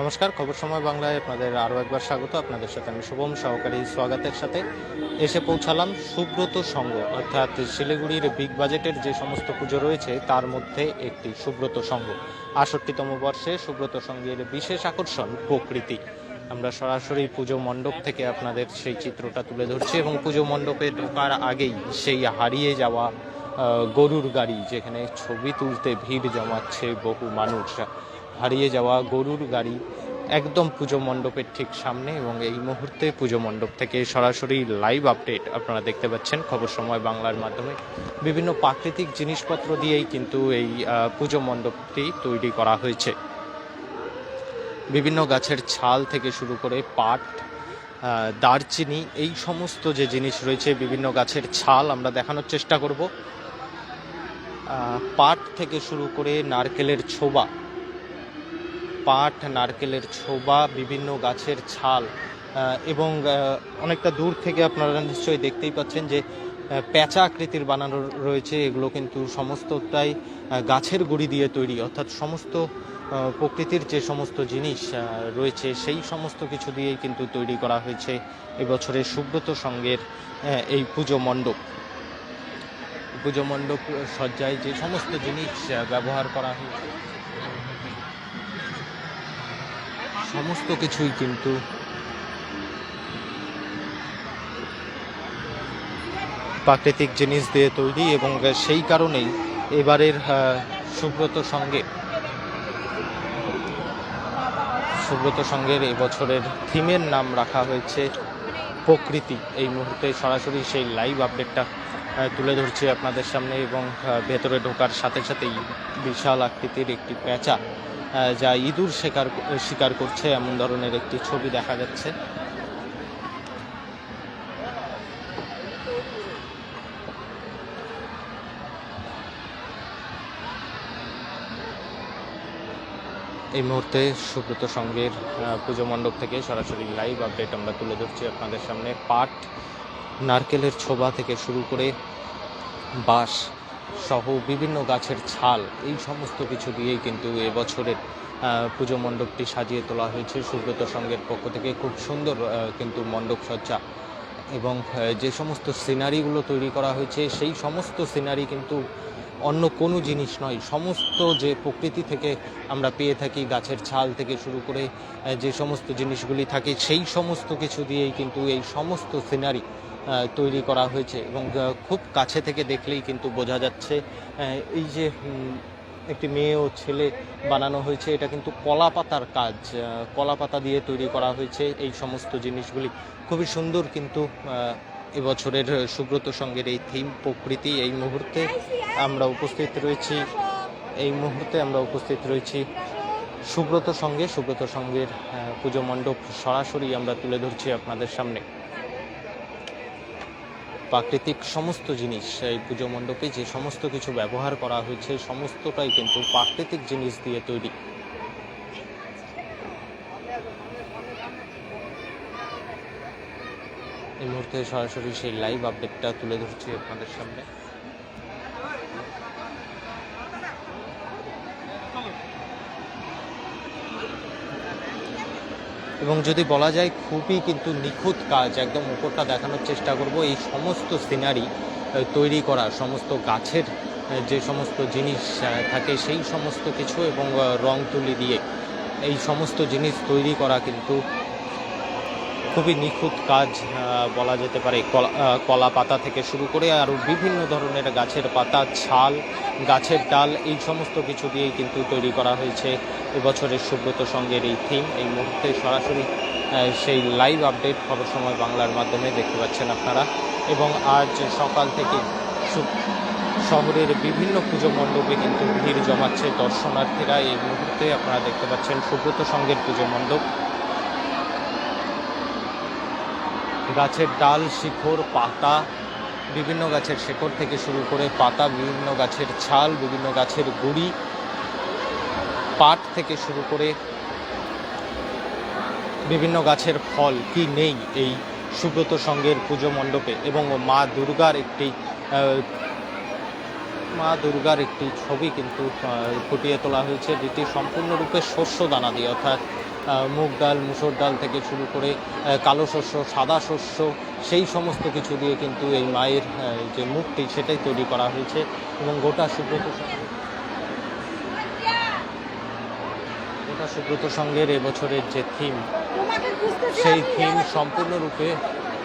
নমস্কার, খবর সময় বাংলায় আপনাদের আরও একবার স্বাগত। আপনাদের সাথে আমি শুভম, সহকারী স্বাগতের সাথে এসে পৌঁছালাম সুব্রত সংঘ, অর্থাৎ শিলিগুড়ির বিগ বাজেটের যে সমস্ত পুজো রয়েছে, তার মধ্যে একটি সুব্রত সংঘ। আষট্টিতম বর্ষে সুব্রত সংঘের বিশেষ আকর্ষণ প্রকৃতি। আমরা সরাসরি পুজো মণ্ডপ থেকে আপনাদের সেই চিত্রটা তুলে ধরছি এবং পুজো মণ্ডপে ঢোকার আগেই সেই হারিয়ে যাওয়া গরুর গাড়ি, যেখানে ছবি তুলতে ভিড় জমাচ্ছে বহু মানুষ হারিয়ে যাওয়া গরুর গাড়ি একদম পুজো মণ্ডপের ঠিক সামনে এবং এই মুহূর্তে পুজো মণ্ডপ থেকে সরাসরি লাইভ আপডেট আপনারা দেখতে পাচ্ছেন। খবর সময় বাংলার মাধ্যমে। বিভিন্ন প্রাকৃতিক জিনিসপত্র দিয়েই কিন্তু এই পুজো মণ্ডপটি তৈরি করা হয়েছে। বিভিন্ন গাছের ছাল থেকে শুরু করে পাট দারচিনি, এই সমস্ত যে জিনিস রয়েছে, বিভিন্ন গাছের ছাল আমরা দেখানোর চেষ্টা করব। পাট থেকে শুরু করে নারকেলের ছোবা পাট, নারকেলের ছোবা, বিভিন্ন গাছের ছাল এবং অনেকটা দূর থেকে আপনারা নিশ্চয়ই দেখতেই পাচ্ছেন যে প্যাঁচা আকৃতির বানানো রয়েছে। এগুলো কিন্তু সমস্তটাই গাছের গুড়ি দিয়ে তৈরি। অর্থাৎ সমস্ত প্রকৃতির যে সমস্ত জিনিস রয়েছে, সেই সমস্ত কিছু দিয়েই কিন্তু তৈরি করা হয়েছে এবছরের সুব্রত সঙ্গের এই পুজো মণ্ডপ। পুজো মণ্ডপ সজ্জায় যে সমস্ত জিনিস ব্যবহার করা হয়েছে সমস্ত কিছুই কিন্তু প্রাকৃতিক জিনিস দিয়ে তৈরি এবং সেই কারণেই এবারের সুব্রত সঙ্গে সুব্রত সঙ্গের এবছরের থিমের নাম রাখা হয়েছে প্রকৃতি। এই মুহূর্তে সরাসরি সেই লাইভ আপডেটটা তুলে ধরছি আপনাদের সামনে এবং ভেতরে ঢোকার সাথে সাথেই বিশাল আকৃতির একটি আহ, যা ইঁদুর শিকার শিকার করছে, এমন ধরনের একটি ছবি দেখা যাচ্ছে। এই মুহূর্তে সুব্রত সঙ্গের পুজো মণ্ডপ থেকে সরাসরি লাইভ আপডেট আমরা তুলে ধরছি আপনাদের সামনে। পাট, নারকেলের ছোবা থেকে শুরু করে বাঁশ সহ বিভিন্ন গাছের ছাল, এই সমস্ত কিছু দিয়েই কিন্তু এবছরের পুজো মণ্ডপটি সাজিয়ে তোলা হয়েছে। সুব্রত সঙ্গের পক্ষ থেকে খুব সুন্দর কিন্তু মণ্ডপ সজ্জা এবং যে সমস্ত সিনারিগুলো তৈরি করা হয়েছে, সেই সমস্ত সিনারি কিন্তু অন্য কোনো জিনিস নয়। সমস্ত যে প্রকৃতি থেকে আমরা পেয়ে থাকি, গাছের ছাল থেকে শুরু করে যে সমস্ত জিনিসগুলি থাকে, সেই সমস্ত কিছু দিয়েই কিন্তু এই সমস্ত সিনারি তৈরি করা হয়েছে এবং খুব কাছে থেকে দেখলেই কিন্তু বোঝা যাচ্ছে এই যে একটি মেয়ে ও ছেলে বানানো হয়েছে, এটা কিন্তু কলা পাতার কাজ কলা পাতা দিয়ে তৈরি করা হয়েছে। এই সমস্ত জিনিসগুলি খুবই সুন্দর কিন্তু এবছরের সুব্রত সঙ্গের এই থিম প্রকৃতি এই মুহূর্তে আমরা উপস্থিত রয়েছি। এই মুহূর্তে আমরা উপস্থিত রয়েছি সুব্রত সঙ্গে, সুব্রত সঙ্গের পুজো মণ্ডপ সরাসরি আমরা তুলে ধরছি আপনাদের সামনে। প্রাকৃতিক সমস্ত জিনিস, এই পুজো মণ্ডপে যে সমস্ত কিছু ব্যবহার করা হয়েছে, সমস্তটাই কিন্তু প্রাকৃতিক জিনিস দিয়ে তৈরি। এই মুহূর্তে সরাসরি সেই লাইভ আপডেটটা তুলে ধরছি আপনাদের সামনে। এবং যদি বলা যায় খুবই কিন্তু নিখুঁত কাজ, একদম উপরটা দেখানোর চেষ্টা করব, এই সমস্ত সিনারি তৈরি করা, সমস্ত গাছের যে সমস্ত জিনিস থাকে সেই সমস্ত কিছু এবং রং তুলি দিয়ে এই সমস্ত জিনিস তৈরি করা কিন্তু খুবই নিখুঁত কাজ বলা যেতে পারে, কলা পাতা থেকে শুরু করে আরও বিভিন্ন ধরনের গাছের পাতা, ছাল, গাছের ডাল, এই সমস্ত কিছু দিয়েই কিন্তু তৈরি করা হয়েছে এবছরের সুব্রত সঙ্গের এই থিম এই মুহূর্তে সরাসরি সেই লাইভ আপডেট খবর সময় বাংলার মাধ্যমে দেখতে পাচ্ছেন আপনারা। এবং আজ সকাল থেকে শহরের বিভিন্ন পুজো মণ্ডপে কিন্তু ভিড় জমাচ্ছে দর্শনার্থীরা। এই মুহূর্তে আপনারা দেখতে পাচ্ছেন সুব্রত সঙ্গের পুজো মণ্ডপ। গাছের ডাল, শিখর, পাতা, বিভিন্ন গাছের শেকড় থেকে শুরু করে পাতা, বিভিন্ন গাছের ছাল, বিভিন্ন গাছের গুড়ি, পাট থেকে শুরু করে বিভিন্ন গাছের ফল কি নেই এই সুব্রত সঙ্গের পুজো মণ্ডপে এবং মা দুর্গার একটি মা দুর্গার একটি ছবি কিন্তু ফুটিয়ে তোলা হয়েছে, যেটি সম্পূর্ণরূপে শস্য দানা দিয়ে, অর্থাৎ মুগ ডাল, মুসুর ডাল থেকে শুরু করে কালো শস্য, সাদা শস্য, সেই সমস্ত কিছু দিয়ে কিন্তু এই মায়ের যে মুখটি সেটাই তৈরি করা হয়েছে এবং গোটা সুব্রত গোটা সুব্রত সঙ্গের এবছরের যে থিম সেই থিম সম্পূর্ণরূপে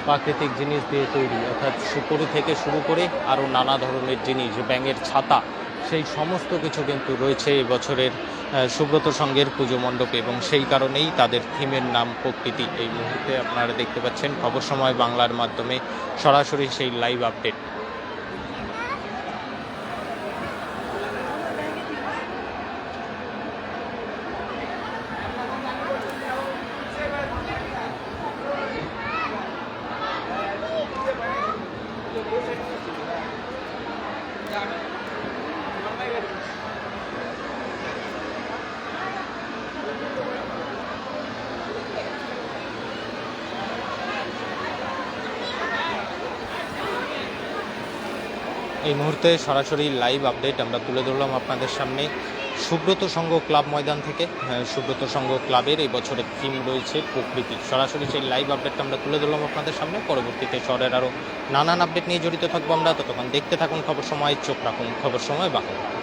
প্রাকৃতিক জিনিস দিয়ে তৈরি, অর্থাৎ সুপুরি থেকে শুরু করে আরও নানা ধরনের জিনিস ব্যাঙের ছাতা সেই সমস্ত কিছু কিন্তু রয়েছে এবছরের সুব্রত সঙ্গের পুজো মণ্ডপে এবং সেই কারণেই তাদের থিমের নাম প্রকৃতি। এই মুহূর্তে আপনারা দেখতে পাচ্ছেন খবর সময় বাংলার মাধ্যমে সরাসরি সেই লাইভ আপডেট এই মুহূর্তে সরাসরি লাইভ আপডেট আমরা তুলে ধরলাম আপনাদের সামনে। সুব্রত সংঘ ক্লাব ময়দান থেকে। হ্যাঁ, সুব্রত সংঘ ক্লাবের এই বছরের থিম রয়েছে প্রকৃতি। সরাসরি সেই লাইভ আপডেটটা আমরা তুলে ধরলাম আপনাদের সামনে। পরবর্তীতে শহরের আরও নানান আপডেট নিয়ে জড়িত থাকব আমরা। ততক্ষণ দেখতে থাকুন খবর সময় চোখ রাখুন খবর সময় বাংলা